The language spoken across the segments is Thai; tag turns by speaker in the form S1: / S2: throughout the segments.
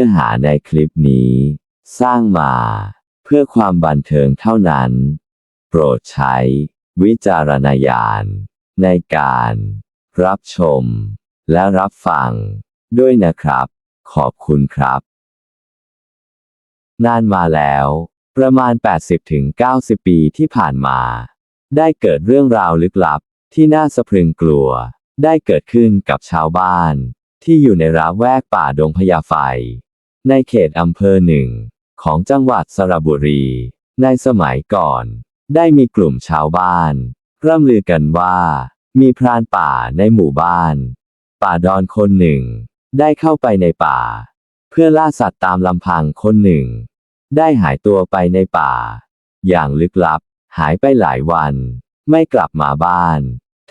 S1: นื้อหาในคลิปนี้ สร้างมา เพื่อความบันเทิงเท่านั้น โปรดใช้ วิจารณญาณ ในการ รับชม และรับฟัง ด้วยนะครับ ขอบคุณครับ นานมาแล้ว ประมาณ 80-90 ปีที่ผ่านมา ได้เกิดเรื่องราวลึกลับที่น่าสะพรึงกลัว ได้เกิดขึ้นกับชาวบ้านที่อยู่ในระแวกป่าดงพญาไฟ ในเขตอำเภอหนึ่ง ของจังหวัดสระบุรี ในสมัยก่อน ได้มีกลุ่มชาวบ้าน ร่ำลือกันว่า มีพรานป่าในหมู่บ้าน ป่าดอนคนหนึ่ง ได้เข้าไปในป่า เพื่อล่าสัตว์ตามลำพังคนหนึ่ง ได้หายตัวไปในป่า อย่างลึกลับ หายไปหลายวัน ไม่กลับมาบ้าน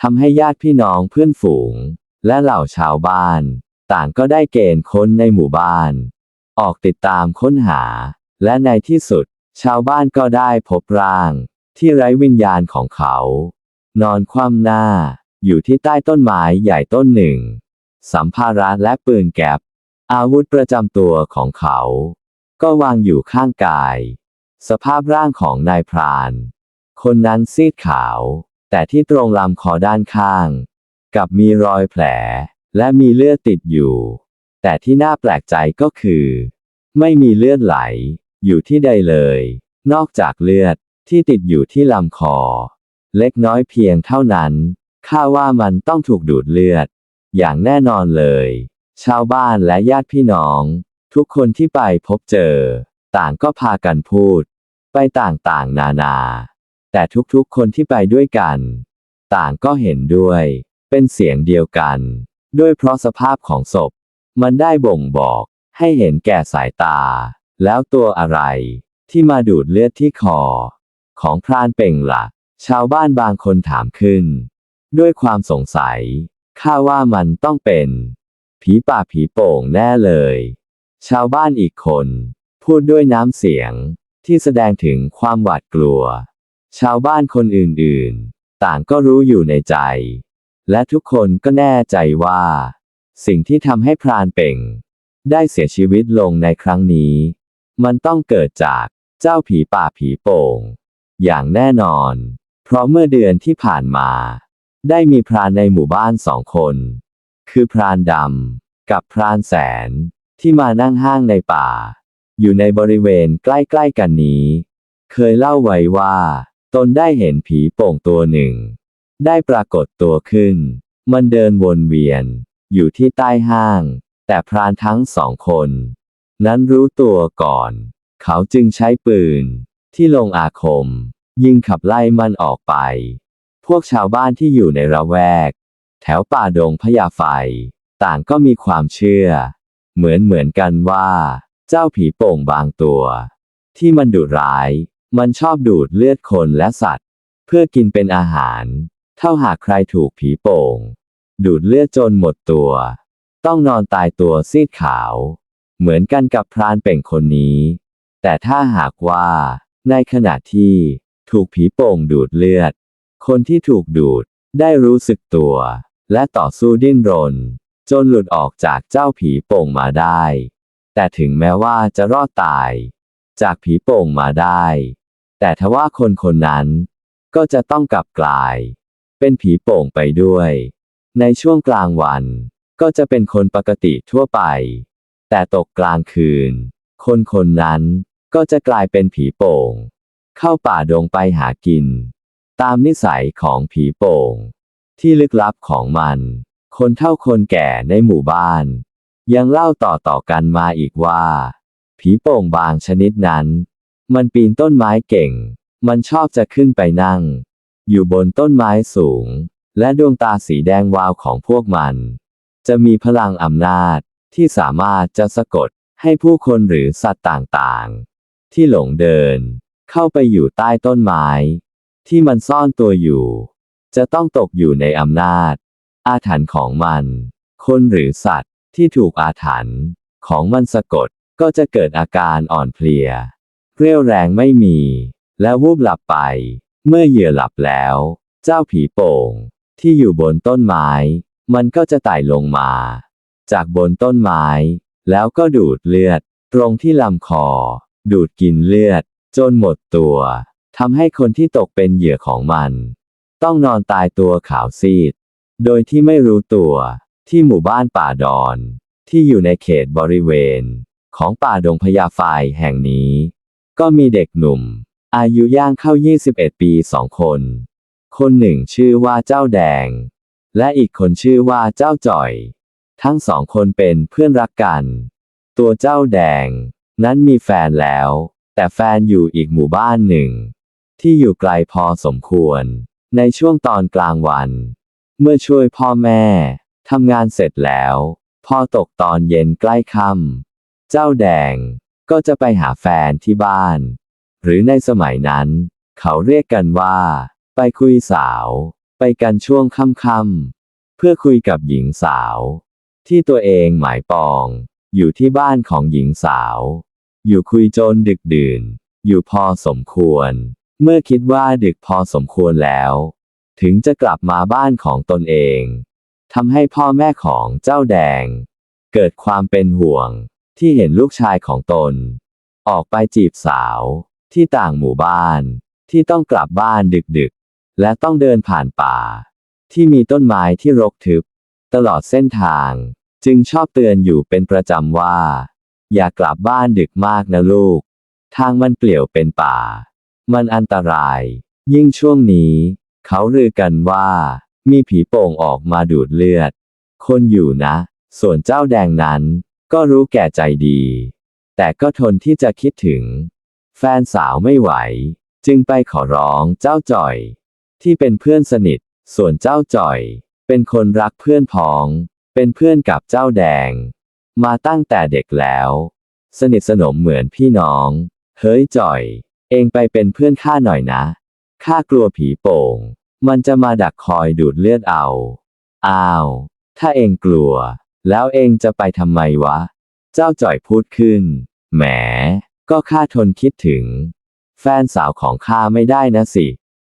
S1: ทำให้ญาติพี่น้องเพื่อนฝูง และเหล่าชาวบ้าน ต่างก็ได้เกณฑ์คนในหมู่บ้าน ออกติดตามค้นหา และในที่สุด ชาวบ้านก็ได้พบร่าง ที่ไร้วิญญาณของเขา นอนคว่ำหน้า อยู่ที่ใต้ต้นไม้ใหญ่ต้นหนึ่ง สัมภาระและปืนแก๊ปอาวุธประจำตัวของเขา ก็วางอยู่ข้างกาย สภาพร่างของนายพราน คนนั้นซีดขาว แต่ที่ตรงลำคอด้านข้าง กับมีรอยแผล และมีเลือดติดอยู่ แต่ที่น่าแปลกใจก็คือ ไม่มีเลือดไหล อยู่ที่ใดเลย นอกจากเลือดที่ติดอยู่ที่ลำคอ เล็กน้อยเพียงเท่านั้นข้าว่ามันต้องถูกดูดเลือด อย่างแน่นอนเลย ชาวบ้านและญาติพี่น้อง ทุกคนที่ไปพบเจอ ต่างก็พากันพูด ไปต่างๆนานา แต่ทุกๆคนที่ไปด้วยกัน ต่างก็เห็นด้วย เป็นเสียงเดียวกัน ด้วยเพราะสภาพของศพ มันได้บ่งบอกให้เห็นแก่สายตา แล้วตัวอะไรที่มาดูดเลือดที่คอ ของพรานเป่งละ่ะ ชาวบ้านบางคนถามขึ้น ด้วยความสงสัย ข้าว่ามันต้องเป็น ผีป่าผีโป่งแน่เลย ชาวบ้านอีกคน พูดด้วยน้ำเสียงที่แสดงถึงความหวาดกลัว ชาวบ้านคนอื่นๆ ต่างก็รู้อยู่ในใจ และทุกคนก็แน่ใจว่า สิ่งที่ทำให้พรานเป่ง ได้เสียชีวิตลงในครั้งนี้ มันต้องเกิดจากเจ้าผีป่าผีโป่ง อย่างแน่นอน เพราะเมื่อเดือนที่ผ่านมา ได้มีพรานในหมู่บ้านสองคน คือพรานดำกับพรานแสนที่มานั่งห้างในป่า อยู่ในบริเวณใกล้ๆกันนี้ เคยเล่าไว้ว่า ตนได้เห็นผีโป่งตัวหนึ่ง ได้ปรากฏตัวขึ้น มันเดินวนเวียน อยู่ที่ใต้ห้าง แต่พรานทั้งสองคน นั้นรู้ตัวก่อน เขาจึงใช้ปืน ที่ลงอาคม ยิงขับไล่มันออกไป พวกชาวบ้านที่อยู่ในระแวก แถวป่าดงพญาไฟ ต่างก็มีความเชื่อ เหมือนเหมือนกันว่า เจ้าผีโป่งบางตัว ที่มันดุร้าย มันชอบดูดเลือดคนและสัตว์ เพื่อกินเป็นอาหาร เท่าหากใครถูกผีโป่ง ดูดเลือดจนหมดตัว ต้องนอนตายตัวซีดขาว เหมือนกันกับพรานเป่งคนนี้ แต่ถ้าหากว่า ในขณะที่ถูกผีโป่งดูดเลือด คนที่ถูกดูดได้รู้สึกตัว และต่อสู้ดิ้นรน จนหลุดออกจากเจ้าผีโป่งมาได้ แต่ถึงแม้ว่าจะรอดตาย จากผีโป่งมาได้ แต่ทว่าคนคนนั้น ก็จะต้องกลับกลาย เป็นผีโป่งไปด้วย ในช่วงกลางวัน ก็จะเป็นคนปกติทั่วไป แต่ตกกลางคืน คนคนนั้นก็จะกลายเป็นผีโป่ง เข้าป่าดงไปหากิน ตามนิสัยของผีโป่ง ที่ลึกลับของมัน คนเท่าคนแก่ในหมู่บ้าน ยังเล่าต่อต่อกันมาอีกว่า ผีโป่งบางชนิดนั้น มันปีนต้นไม้เก่ง มันชอบจะขึ้นไปนั่ง อยู่บนต้นไม้สูง และดวงตาสีแดงวาวของพวกมัน จะมีพลังอำนาจที่สามารถจะสะกดให้ผู้คนหรือสัตว์ต่างๆ ที่หลงเดิน เข้าไปอยู่ใต้ต้นไม้ ที่มันซ่อนตัวอยู่ จะต้องตกอยู่ในอำนาจ อาถรรพ์ของมัน คนหรือสัตว์ที่ถูกอาถรรพ์ของมันสะกดก็จะเกิดอาการอ่อนเพลีย เรี่ยวแรงไม่มี และวูบหลับไป เมื่อเหยื่อหลับแล้ว เจ้าผีโป่ง ที่อยู่บนต้นไม้ มันก็จะไต่ลงมา จากบนต้นไม้ แล้วก็ดูดเลือด ตรงที่ลำคอ ดูดกินเลือด จนหมดตัวทำให้คนที่ตกเป็นเหยื่อของมัน ต้องนอนตายตัวขาวซีด โดยที่ไม่รู้ตัวที่หมู่บ้านป่าดอน ที่อยู่ในเขตบริเวณ ของป่าดงพญาไฟแห่งนี้ ก็มีเด็กหนุ่ม อายุย่างเข้า 21 ปีสองคน คนหนึ่งชื่อว่าเจ้าแดง และอีกคนชื่อว่าเจ้าจ่อย ทั้งสองคนเป็นเพื่อนรักกัน ตัวเจ้าแดง นั้นมีแฟนแล้ว แต่แฟนอยู่อีกหมู่บ้านหนึ่ง ที่อยู่ไกลพอสมควร ในช่วงตอนกลางวัน เมื่อช่วยพ่อแม่ทำงานเสร็จแล้ว พอตกตอนเย็นใกล้ค่ำเจ้าแดงก็จะไปหาแฟนที่บ้าน หรือในสมัยนั้น เขาเรียกกันว่า ไปคุยสาว ไปกันช่วงค่ำๆเพื่อคุยกับหญิงสาว ที่ตัวเองหมายปอง อยู่ที่บ้านของหญิงสาว อยู่คุยจนดึกดื่น อยู่พอสมควร เมื่อคิดว่าดึกพอสมควรแล้ว ถึงจะกลับมาบ้านของตนเองทำให้พ่อแม่ของเจ้าแดง เกิดความเป็นห่วงที่เห็นลูกชายของตน ออกไปจีบสาว ที่ต่างหมู่บ้านที่ต้องกลับบ้านดึก และต้องเดินผ่านป่า ที่มีต้นไม้ที่รกทึบ ตลอดเส้นทาง จึงชอบเตือนอยู่เป็นประจำว่า อย่ากลับบ้านดึกมากนะลูก ทางมันเปลี่ยวเป็นป่า มันอันตราย ยิ่งช่วงนี้ เขาลือกันว่า มีผีโป่งออกมาดูดเลือด คนอยู่นะ ส่วนเจ้าแดงนั้น ก็รู้แก่ใจดี แต่ก็ทนที่จะคิดถึง แฟนสาวไม่ไหว จึงไปขอร้องเจ้าจ่อย ที่เป็นเพื่อนสนิท ส่วนเจ้าจ่อย เป็นคนรักเพื่อนพ้อง เป็นเพื่อนกับเจ้าแดง มาตั้งแต่เด็กแล้ว สนิทสนมเหมือนพี่น้อง เฮ้ยจ่อย เองไปเป็นเพื่อนข้าหน่อยนะ ข้ากลัวผีโป่ง มันจะมาดักคอยดูดเลือดเอา อ้าว ถ้าเองกลัว แล้วเองจะไปทำไมวะ เจ้าจ่อยพูดขึ้น แหม ก็ข้าทนคิดถึง แฟนสาวของข้าไม่ได้นะสิ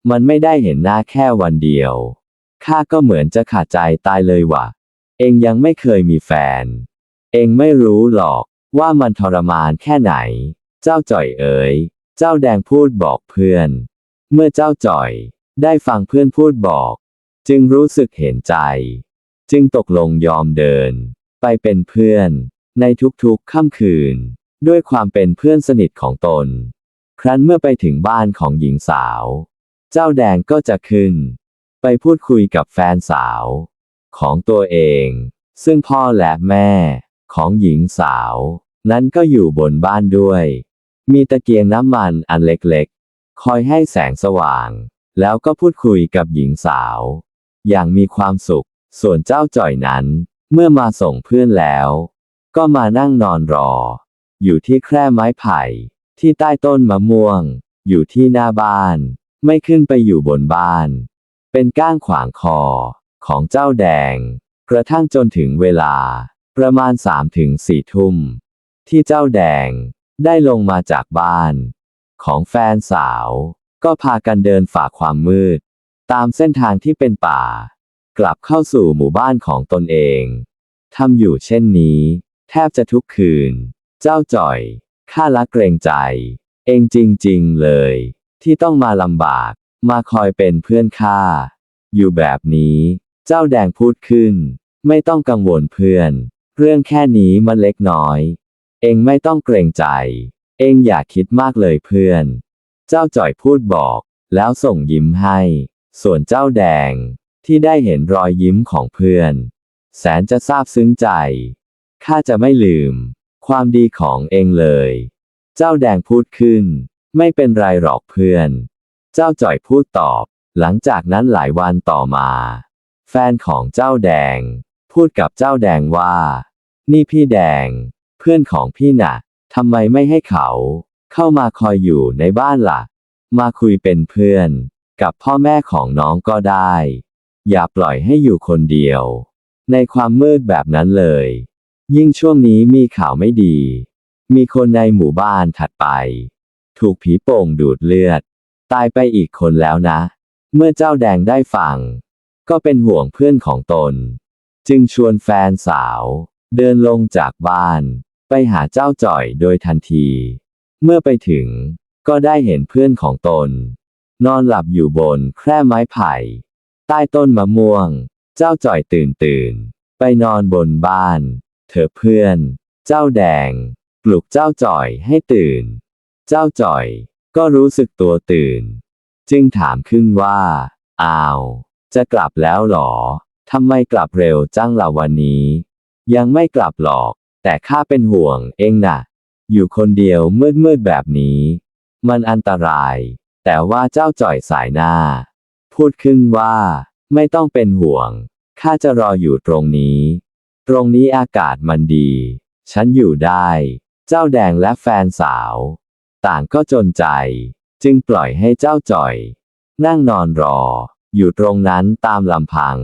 S1: มันไม่ได้เห็นหน้าแค่วันเดียว ข้าก็เหมือนจะขาดใจตายเลยว่ะ เองยังไม่เคยมีแฟน เองไม่รู้หรอกว่ามันทรมานแค่ไหน เจ้าจ่อยเอ๋ย เจ้าแดงพูดบอกเพื่อน เมื่อเจ้าจ่อย ได้ฟังเพื่อนพูดบอก จึงรู้สึกเห็นใจ จึงตกลงยอมเดิน ไปเป็นเพื่อน ในทุกๆค่ำคืน ด้วยความเป็นเพื่อนสนิทของตน ครั้นเมื่อไปถึงบ้านของหญิงสาว เจ้าแดงก็จะขึ้น ไปพูดคุยกับแฟนสาว ของตัวเอง ซึ่งพ่อและแม่ ของหญิงสาว นั้นก็อยู่บนบ้านด้วย มีตะเกียงน้ำมันอันเล็กๆ คอยให้แสงสว่าง แล้วก็พูดคุยกับหญิงสาว อย่างมีความสุข ส่วนเจ้าจ่อยนั้น เมื่อมาส่งเพื่อนแล้ว ก็มานั่งนอนรอ อยู่ที่แคร่ไม้ไผ่ ที่ใต้ต้นมะม่วง อยู่ที่หน้าบ้าน ไม่ขึ้นไปอยู่บนบ้าน เป็นก้างขวางคอ ของเจ้าแดง กระทั่งจนถึงเวลา ประมาณสามถึงสี่ทุ่ม ที่เจ้าแดง ได้ลงมาจากบ้าน ของแฟนสาว ก็พากันเดินฝ่าความมืด ตามเส้นทางที่เป็นป่า กลับเข้าสู่หมู่บ้านของตนเองทำอยู่เช่นนี้ แทบจะทุกคืน เจ้าจ่อยข้าละเกรงใจ เองจริง ๆ เลย ที่ต้องมาลำบาก มาคอยเป็นเพื่อนข้า อยู่แบบนี้ เจ้าแดงพูดขึ้น ไม่ต้องกังวลเพื่อน เรื่องแค่นี้มันเล็กน้อย เองไม่ต้องเกรงใจ เองอย่าคิดมากเลยเพื่อน เจ้าจ่อยพูดบอก แล้วส่งยิ้มให้ ส่วนเจ้าแดง ที่ได้เห็นรอยยิ้มของเพื่อน แสนจะซาบซึ้งใจ ข้าจะไม่ลืม ความดีของเองเลย เจ้าแดงพูดขึ้น ไม่เป็นไรหรอกเพื่อน เจ้าจ่อยพูดตอบ หลังจากนั้นหลายวันต่อมา แฟนของเจ้าแดง พูดกับเจ้าแดงว่า นี่พี่แดง เพื่อนของพี่น่ะทำไมไม่ให้เขา เข้ามาคอยอยู่ในบ้านล่ะ มาคุยเป็นเพื่อน กับพ่อแม่ของน้องก็ได้ อย่าปล่อยให้อยู่คนเดียว ในความมืดแบบนั้นเลย ยิ่งช่วงนี้มีข่าวไม่ดี มีคนในหมู่บ้านถัดไป ถูกผีโป่งดูดเลือด ตายไปอีกคนแล้วนะ เมื่อเจ้าแดงได้ฟัง ก็เป็นห่วงเพื่อนของตน จึงชวนแฟนสาว เดินลงจากบ้าน ไปหาเจ้าจ่อยโดยทันที เมื่อไปถึง ก็ได้เห็นเพื่อนของตน นอนหลับอยู่บนแคร่ไม้ไผ่ ใต้ต้นมะม่วง เจ้าจ่อยตื่นตื่น ไปนอนบนบ้าน เธอเพื่อน เจ้าแดง ปลุกเจ้าจ่อยให้ตื่น เจ้าจ่อย ก็รู้สึกตัวตื่น จึงถามขึ้นว่า อ้าว จะกลับแล้วหรอทำไมกลับเร็วจังล่ะวันนี้ ยังไม่กลับหรอก แต่ข้าเป็นห่วงเองน่ะ อยู่คนเดียวมืดมืดแบบนี้ มันอันตราย แต่ว่าเจ้าจ่อยสายหน้า พูดขึ้นว่า ไม่ต้องเป็นห่วง ข้าจะรออยู่ตรงนี้ ตรงนี้อากาศมันดี ฉันอยู่ได้ เจ้าแดงและแฟนสาว ต่างก็จนใจ จึงปล่อยให้เจ้าจ่อย นั่งนอนรอ อยู่ตรงนั้นตามลำพัง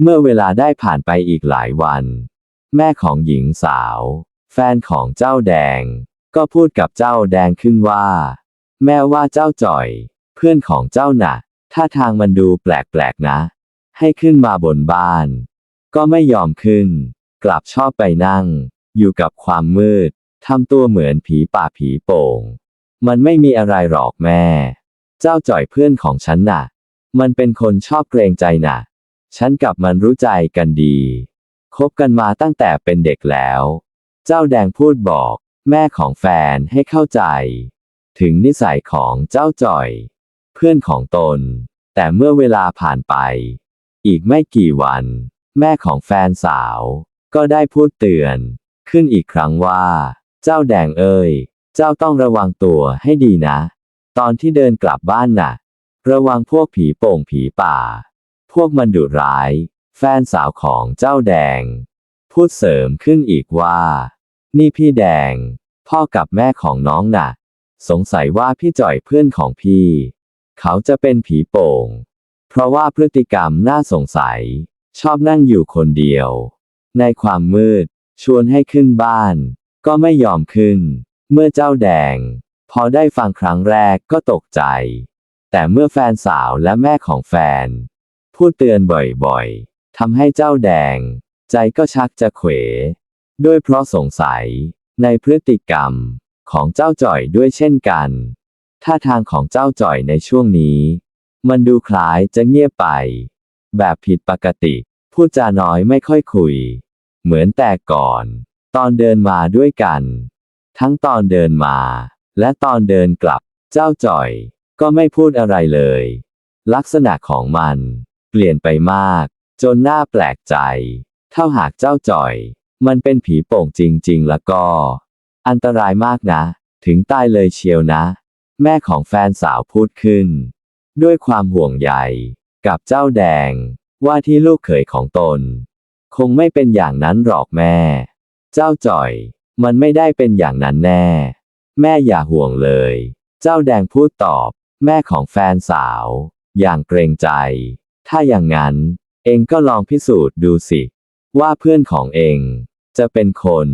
S1: เมื่อเวลาได้ผ่านไปอีกหลายวัน แม่ของหญิงสาว แฟนของเจ้าแดง ก็พูดกับเจ้าแดงขึ้นว่า แม่ว่าเจ้าจ่อย เพื่อนของเจ้าน่ะถ้าทางมันดูแปลกๆนะ ให้ขึ้นมาบนบ้าน ก็ไม่ยอมขึ้น กลับชอบไปนั่ง อยู่กับความมืดทำตัวเหมือนผีป่าผีโป่ง มันไม่มีอะไรหรอกแม่ เจ้าจ่อยเพื่อนของฉันน่ะ มันเป็นคนชอบเกรงใจน่ะ ฉันกับมันรู้ใจกันดี คบกันมาตั้งแต่เป็นเด็กแล้ว เจ้าแดงพูดบอก แม่ของแฟนให้เข้าใจ ถึงนิสัยของเจ้าจ่อย เพื่อนของตน แต่เมื่อเวลาผ่านไป อีกไม่กี่วัน แม่ของแฟนสาว ก็ได้พูดเตือน ขึ้นอีกครั้งว่า เจ้าแดงเอ้ย เจ้าต้องระวังตัวให้ดีนะ ตอนที่เดินกลับบ้านน่ะ ระวังพวกผีโป่งผีป่า พวกมันดุร้าย แฟนสาวของเจ้าแดง พูดเสริมขึ้นอีกว่า นี่พี่แดง พ่อกับแม่ของน้องน่ะ สงสัยว่าพี่จ่อยเพื่อนของพี่ เขาจะเป็นผีโป่ง เพราะว่าพฤติกรรมน่าสงสัย ชอบนั่งอยู่คนเดียว ในความมืด ชวนให้ขึ้นบ้าน ก็ไม่ยอมขึ้น เมื่อเจ้าแดง พอได้ฟังครั้งแรกก็ตกใจ แต่เมื่อแฟนสาวและแม่ของแฟน พูดเตือนบ่อยๆทำให้เจ้าแดง ใจก็ชักจะเขว ด้วยเพราะสงสัยในพฤติกรรมของเจ้าจ่อยด้วยเช่นกัน ท่าทางของเจ้าจ่อยในช่วงนี้ มันดูคล้ายจะเงียบไป แบบผิดปกติ พูดจาน้อยไม่ค่อยคุย เหมือนแต่ก่อน ตอนเดินมาด้วยกัน ทั้งตอนเดินมา และตอนเดินกลับ เจ้าจ่อย ก็ไม่พูดอะไรเลย ลักษณะของมัน เปลี่ยนไปมาก จนน่าแปลกใจ เท่าหากเจ้าจ่อย มันเป็นผีโป่งจริง ๆ แล้วก็ อันตรายมากนะ ถึงตายเลยเชียวนะ แม่ของแฟนสาวพูดขึ้น ด้วยความห่วงใยกับเจ้าแดง ว่าที่ลูกเขยของตน คงไม่เป็นอย่างนั้นหรอกแม่ เจ้าจ่อย มันไม่ได้เป็นอย่างนั้นแน่ แม่อย่าห่วงเลย เจ้าแดงพูดตอบ แม่ของแฟนสาว อย่างเกรงใจ ถ้าอย่างนั้น เองก็ลองพิสูจน์ดูสิ ว่าเพื่อนของเองจะเป็นคน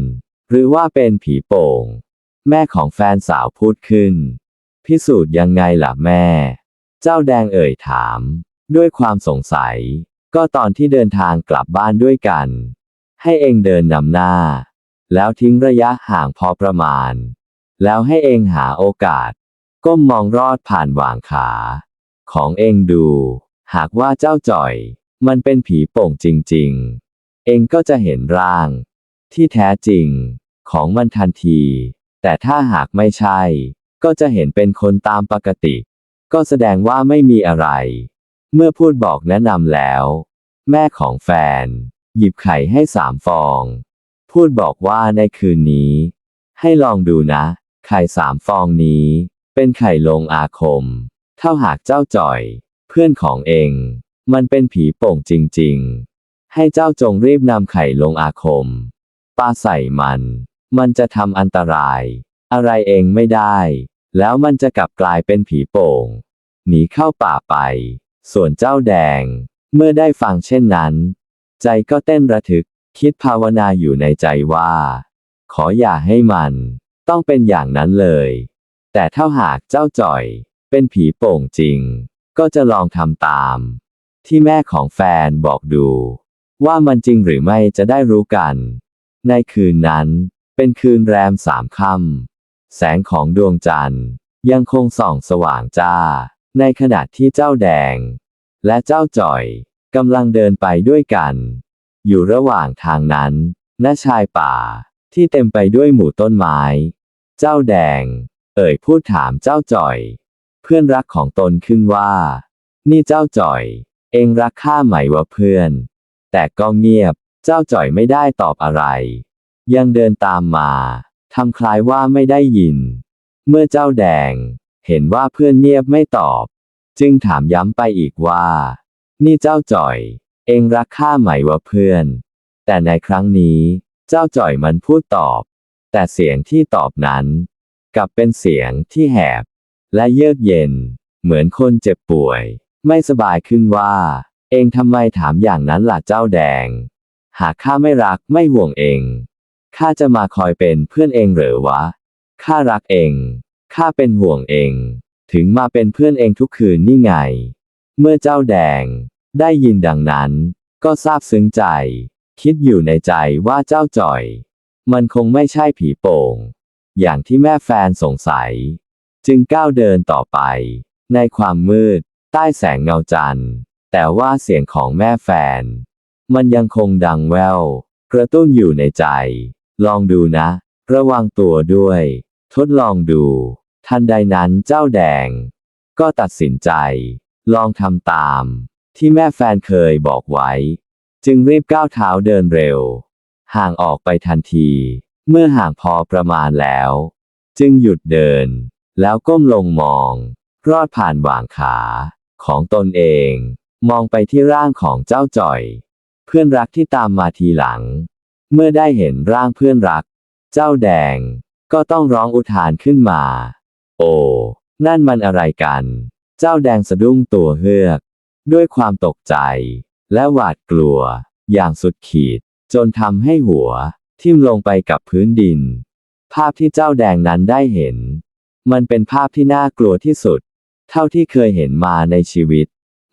S1: หรือว่าเป็นผีโป่ง แม่ของแฟนสาวพูดขึ้น พิสูจน์ยังไงล่ะแม่ เจ้าแดงเอ่ยถาม ด้วยความสงสัย ก็ตอนที่เดินทางกลับบ้านด้วยกัน ให้เองเดินนำหน้า แล้วทิ้งระยะห่างพอประมาณ แล้วให้เองหาโอกาส ก้มมองรอดผ่านหว่างขา ของเองดู หากว่าเจ้าจ่อย มันเป็นผีโป่งจริง ๆ เองก็จะเห็นร่าง ที่แท้จริง ของมันทันที แต่ถ้าหากไม่ใช่ ก็จะเห็นเป็นคนตามปกติ ก็แสดงว่าไม่มีอะไร เมื่อพูดบอกแนะนำแล้ว แม่ของแฟน หยิบไข่ให้สามฟอง พูดบอกว่าในคืนนี้ ให้ลองดูนะ ไข่สามฟองนี้ เป็นไข่ลงอาคม เท่าหากเจ้าจ่อย เพื่อนของเอง มันเป็นผีโป่งจริงๆ ให้เจ้าจงรีบนำไข่ลงอาคมปาใส่มัน มันจะทำอันตราย อะไรเองไม่ได้ แล้วมันจะกลับกลายเป็นผีโป่ง หนีเข้าป่าไป ส่วนเจ้าแดง เมื่อได้ฟังเช่นนั้น ใจก็เต้นระทึก คิดภาวนาอยู่ในใจว่า ขออย่าให้มัน ต้องเป็นอย่างนั้นเลย แต่ถ้าหากเจ้าจ่อย เป็นผีโป่งจริง ก็จะลองทำตาม ที่แม่ของแฟนบอกดู ว่ามันจริงหรือไม่จะได้รู้กัน ในคืนนั้น เป็นคืนแรมสามค่ำแสงของดวงจันทร์ ยังคงส่องสว่างจ้า ในขณะที่เจ้าแดง และเจ้าจ่อยกำลังเดินไปด้วยกัน อยู่ระหว่างทางนั้นณชายป่า ที่เต็มไปด้วยหมู่ต้นไม้ เจ้าแดง เอ่ยพูดถามเจ้าจ่อย เพื่อนรักของตนขึ้นว่า นี่เจ้าจ่อย เองรักข้าไหมวะเพื่อน แต่ก็เงียบ เจ้าจ่อยไม่ได้ตอบอะไร ยังเดินตามมาทำคล้ายว่าไม่ได้ยิน เมื่อเจ้าแดง เห็นว่าเพื่อนเงียบไม่ตอบ จึงถามย้ำไปอีกว่า นี่เจ้าจ่อย องรักข้าไหมวะเพื่อน แต่ในครั้งนี้ เจ้าจ่อยมันพูดตอบ แต่เสียงที่ตอบนั้น กลับเป็นเสียงที่แหบ และเยือกเย็น เหมือนคนเจ็บป่วย ไม่สบายขึ้นว่า เองทำไมถามอย่างนั้นล่ะเจ้าแดง หากข้าไม่รักไม่ห่วงเองข้าจะมาคอยเป็นเพื่อนเองหรือวะข้ารักเองข้าเป็นห่วงเอง ถึงมาเป็นเพื่อนเองทุกคืนนี่ไง เมื่อเจ้าแดง ได้ยินดังนั้น ก็ซาบซึ้งใจ คิดอยู่ในใจว่าเจ้าจ่อย มันคงไม่ใช่ผีโป่ง อย่างที่แม่แฟนสงสัย จึงก้าวเดินต่อไป ในความมืด ใต้แสงเงาจันทร์ แต่ว่าเสียงของแม่แฟน มันยังคงดังแว่วกระตุ้นอยู่ในใจ ลองดูนะ ระวังตัวด้วย ทดลองดู ทันใดนั้นเจ้าแดง ก็ตัดสินใจ ลองทำตาม ที่แม่แฟนเคยบอกไว้ จึงรีบก้าวเท้าเดินเร็ว ห่างออกไปทันที เมื่อห่างพอประมาณแล้ว จึงหยุดเดิน แล้วก้มลงมอง รอดผ่านหว่างขา ของตนเอง มองไปที่ร่างของเจ้าจ่อย เพื่อนรักที่ตามมาทีหลัง เมื่อได้เห็นร่างเพื่อนรัก เจ้าแดง ก็ต้องร้องอุทานขึ้นมา โอ้ นั่นมันอะไรกัน เจ้าแดงสะดุ้งตัวเฮือก ด้วยความตกใจ และหวาดกลัว อย่างสุดขีด จนทำให้หัว ทิ่มลงไปกับพื้นดิน ภาพที่เจ้าแดงนั้นได้เห็น มันเป็นภาพที่น่ากลัวที่สุด เท่าที่เคยเห็นมาในชีวิต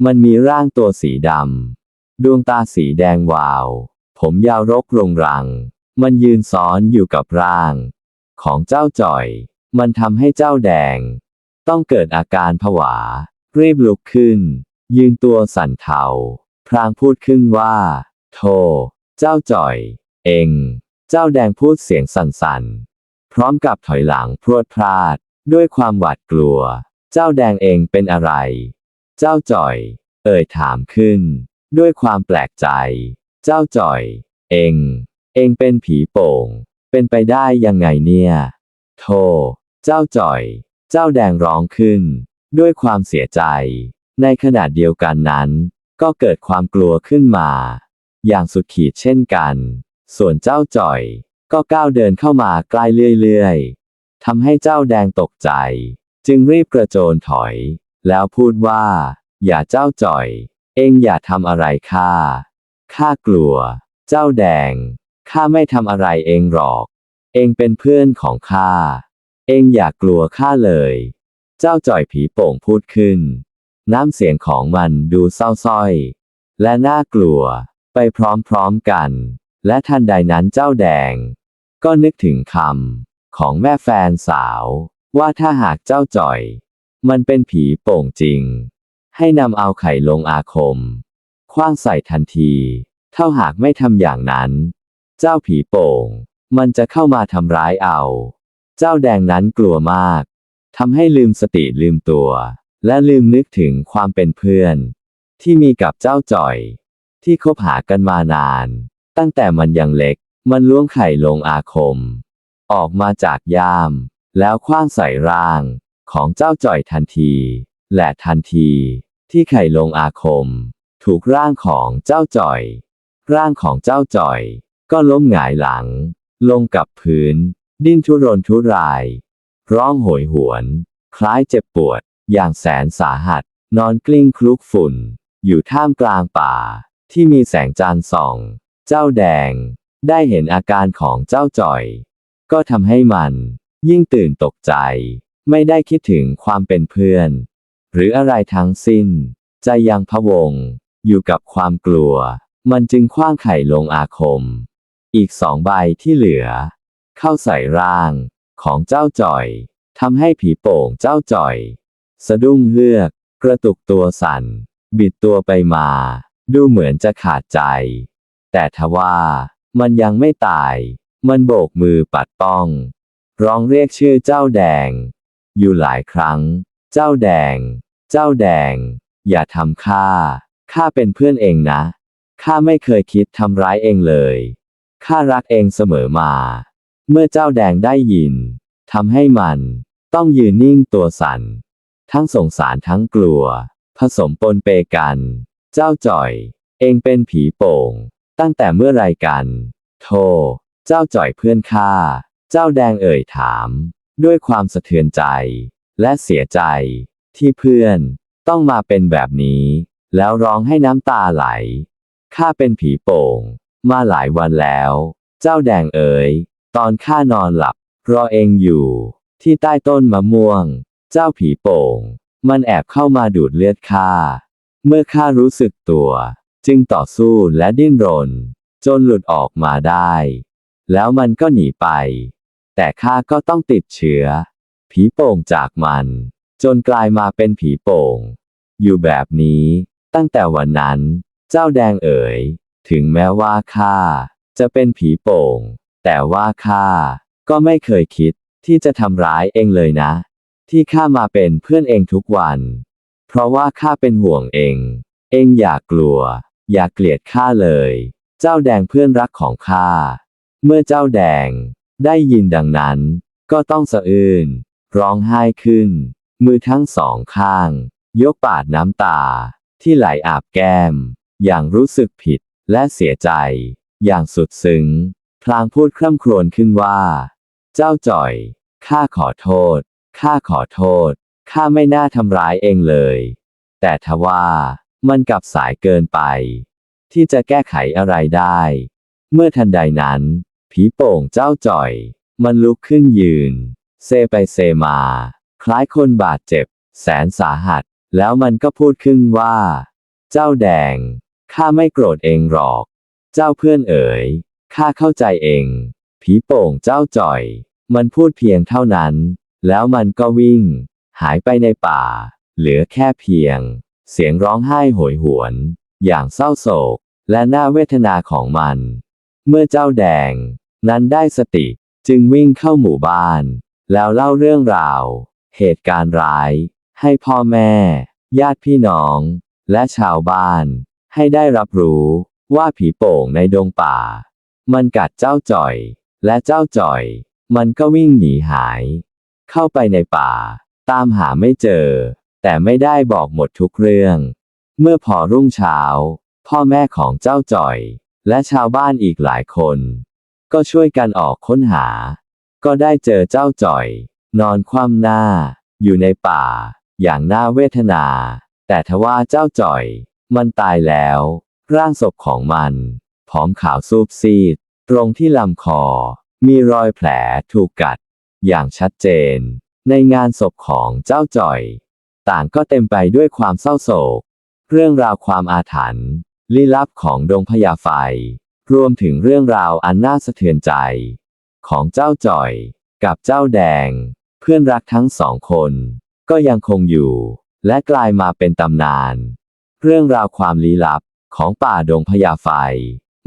S1: มันมีร่างตัวสีดำดวงตาสีแดงวาว ผมยาวรกรงรัง มันยืนซ้อนอยู่กับร่าง ของเจ้าจ่อย มันทำให้เจ้าแดง ต้องเกิดอาการผวา รีบลุกขึ้น ยืนตัวสั่นเทา พรางพูดขึ้นว่า โธ่เจ้าจ่อย เอง เจ้าแดงพูดเสียงสั่นๆ พร้อมกับถอยหลังพรวดพลาด ด้วยความหวาดกลัว เจ้าแดงเองเป็นอะไร เจ้าจ่อย เอ่ยถามขึ้น ด้วยความแปลกใจ เจ้าจ่อย เอง เองเป็นผีโป่ง เป็นไปได้ยังไงเนี่ยโธ่เจ้าจ่อย เจ้าแดงร้องขึ้น ด้วยความเสียใจ ในขณะเดียวกันนั้น ก็เกิดความกลัวขึ้นมา อย่างสุดขีดเช่นกัน ส่วนเจ้าจ่อย ก็ก้าวเดินเข้ามาใกล้เรื่อยๆทำให้เจ้าแดงตกใจ จึงรีบกระโจนถอย แล้วพูดว่า อย่าเจ้าจ่อย เองอย่าทำอะไรข้าข้ากลัว เจ้าแดงข้าไม่ทำอะไรเองหรอก เองเป็นเพื่อนของข้า เองอย่ากลัวข้าเลย เจ้าจ่อยผีโป่งพูดขึ้น น้ำเสียงของมันดูเศร้าส้อย และน่ากลัว ไปพร้อมๆกัน และทันใดนั้นเจ้าแดง ก็นึกถึงคำของแม่แฟนสาว ว่าถ้าหากเจ้าจ่อย มันเป็นผีโป่งจริง ให้นำเอาไข่ลงอาคมคว้างใส่ทันที เท่าหากไม่ทำอย่างนั้น เจ้าผีโป่ง มันจะเข้ามาทำร้ายเอา เจ้าแดงนั้นกลัวมากทำให้ลืมสติลืมตัว และลืมนึกถึงความเป็นเพื่อน ที่มีกับเจ้าจ่อย ที่คบหากันมานาน ตั้งแต่มันยังเล็ก มันล้วงไข่ลงอาคม ออกมาจากย่าม แล้วคว้างใส่ร่าง ของเจ้าจ่อยทันที และทันที ที่ไข่ลงอาคม ถูกร่างของเจ้าจ่อย ร่างของเจ้าจ่อย ก็ล้มหงายหลัง ลงกับพื้น ดิ้นทุรนทุราย ร้องโหยหวน คล้ายเจ็บปวด อย่างแสนสาหัส นอนกลิ้งคลุกฝุ่น อยู่ท่ามกลางป่า ที่มีแสงจันทร์ส่อง เจ้าแดง ได้เห็นอาการของเจ้าจ่อย ก็ทำให้มัน ยิ่งตื่นตกใจ ไม่ได้คิดถึงความเป็นเพื่อน หรืออะไรทั้งสิ้น ใจยังพะวง อยู่กับความกลัว มันจึงคว้างไข่ลงอาคม อีกสองใบที่เหลือ เข้าใส่ร่าง ของเจ้าจ่อยทำให้ผีโป่งเจ้าจ่อย สะดุ้งเฮือก กระตุกตัวสั่น บิดตัวไปมา ดูเหมือนจะขาดใจ แต่ทว่า มันยังไม่ตาย มันโบกมือปัดป้อง ร้องเรียกชื่อเจ้าแดง อยู่หลายครั้ง เจ้าแดง เจ้าแดง อย่าทำข้า ข้าเป็นเพื่อนเองนะ ข้าไม่เคยคิดทำร้ายเองเลย ข้ารักเองเสมอมา เมื่อเจ้าแดงได้ยินทำให้มัน ต้องยืนนิ่งตัวสัน่น ทั้งสงสารทั้งกลัว ผสมปนเปกัน เจ้าจ่อย เองเป็นผีโป่ง ตั้งแต่เมื่อไรกัน โท เจ้าจ่อยเพื่อนข้า เจ้าแดงเอ่ยถาม ด้วยความสะเทือนใจ และเสียใจ ที่เพื่อนต้องมาเป็นแบบนี้ แล้วร้องให้น้ำตาไหล ข้าเป็นผีโป่ง มาหลายวันแล้ว เจ้าแดงเอ๋ย ตอนข้านอนหลับ รอเองอยู่ ที่ใต้ต้นมะม่วง เจ้าผีโป่ง มันแอบเข้ามาดูดเลือดข้า เมื่อข้ารู้สึกตัว จึงต่อสู้และดิ้นรน จนหลุดออกมาได้ แล้วมันก็หนีไป แต่ข้าก็ต้องติดเชื้อ ผีโป่งจากมัน จนกลายมาเป็นผีโป่ง อยู่แบบนี้ ตั้งแต่วันนั้น เจ้าแดงเอ๋ย ถึงแม้ว่าข้าจะเป็นผีโป่ง แต่ว่าข้าก็ไม่เคยคิดที่จะทำร้ายเองเลยนะ ที่ข้ามาเป็นเพื่อนเองทุกวัน เพราะว่าข้าเป็นห่วงเอง เองอย่ากลัว อย่าเกลียดข้าเลย เจ้าแดงเพื่อนรักของข้า เมื่อเจ้าแดงได้ยินดังนั้น ก็ต้องสะอื้นร้องไห้ขึ้น มือทั้งสองข้าง ยกปาดน้ำตา ที่ไหลอาบแก้ม อย่างรู้สึกผิดและเสียใจ อย่างสุดซึ้ง พลางพูดคร่ำครวญขึ้นว่า เจ้าจ่อย ข้าขอโทษ ข้าขอโทษ ข้าไม่น่าทำร้ายเองเลย แต่ทว่ามันกลับสายเกินไป ที่จะแก้ไขอะไรได้ เมื่อทันใดนั้น ผีโป่งเจ้าจ่อย มันลุกขึ้นยืน เซไปเซมา คล้ายคนบาดเจ็บ แสนสาหัส แล้วมันก็พูดขึ้นว่า เจ้าแดง ข้าไม่โกรธเองหรอก เจ้าเพื่อนเอ๋ย ข้าเข้าใจเอง ผีโป่งเจ้าจ่อย มันพูดเพียงเท่านั้น แล้วมันก็วิ่ง หายไปในป่า เหลือแค่เพียง เสียงร้องไห้โหยหวน อย่างเศร้าโศก และน่าเวทนาของมัน เมื่อเจ้าแดง นั้นได้สติจึงวิ่งเข้าหมู่บ้าน แล้วเล่าเรื่องราว เหตุการณ์ร้าย ให้พ่อแม่ ญาติพี่น้อง และชาวบ้าน ให้ได้รับรู้ว่าผีโป่งในดงป่า มันกัดเจ้าจ่อย และเจ้าจ่อย มันก็วิ่งหนีหาย เข้าไปในป่า ตามหาไม่เจอ แต่ไม่ได้บอกหมดทุกเรื่อง เมื่อพอรุ่งเช้า พ่อแม่ของเจ้าจ่อย และชาวบ้านอีกหลายคน ก็ช่วยกันออกค้นหา ก็ได้เจอเจ้าจ่อย นอนคว่ำหน้า อยู่ในป่า อย่างน่าเวทนา แต่ทว่าเจ้าจ่อย มันตายแล้ว ร่างศพของมันผอมขาวซูบซีด ตรงที่ลำคอ มีรอยแผลถูกกัด อย่างชัดเจน ในงานศพของเจ้าจ่อย ต่างก็เต็มไปด้วยความเศร้าโศก เรื่องราวความอาถรรพ์ลี้ลับของดงพญาไฟ รวมถึงเรื่องราวอันน่าสะเทือนใจ ของเจ้าจ่อย กับเจ้าแดง เพื่อนรักทั้งสองคน ก็ยังคงอยู่ และกลายมาเป็นตำนาน เรื่องราวความลี้ลับของป่าดงพญาไฟ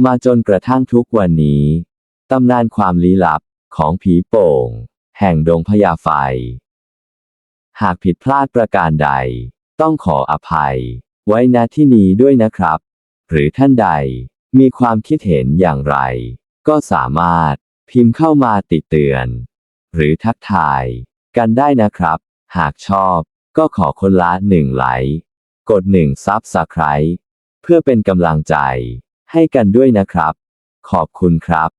S1: มาจนกระทั่งทุกวันนี้ ตำนานความลี้ลับของผีโป่ง แห่งดงพญาไฟ หากผิดพลาดประการใด ต้องขออภัย ไว้ณที่นี้ด้วยนะครับ หรือท่านใดมีความคิดเห็นอย่างไร ก็สามารถพิมพ์เข้ามาติเตือน หรือทักทายกันได้นะครับ หากชอบก็ขอคนละหนึ่งไลค์กดหนึ่งซับสไคร b e เพื่อเป็นกำลังใจให้กันด้วยนะครับ ขอบคุณครับ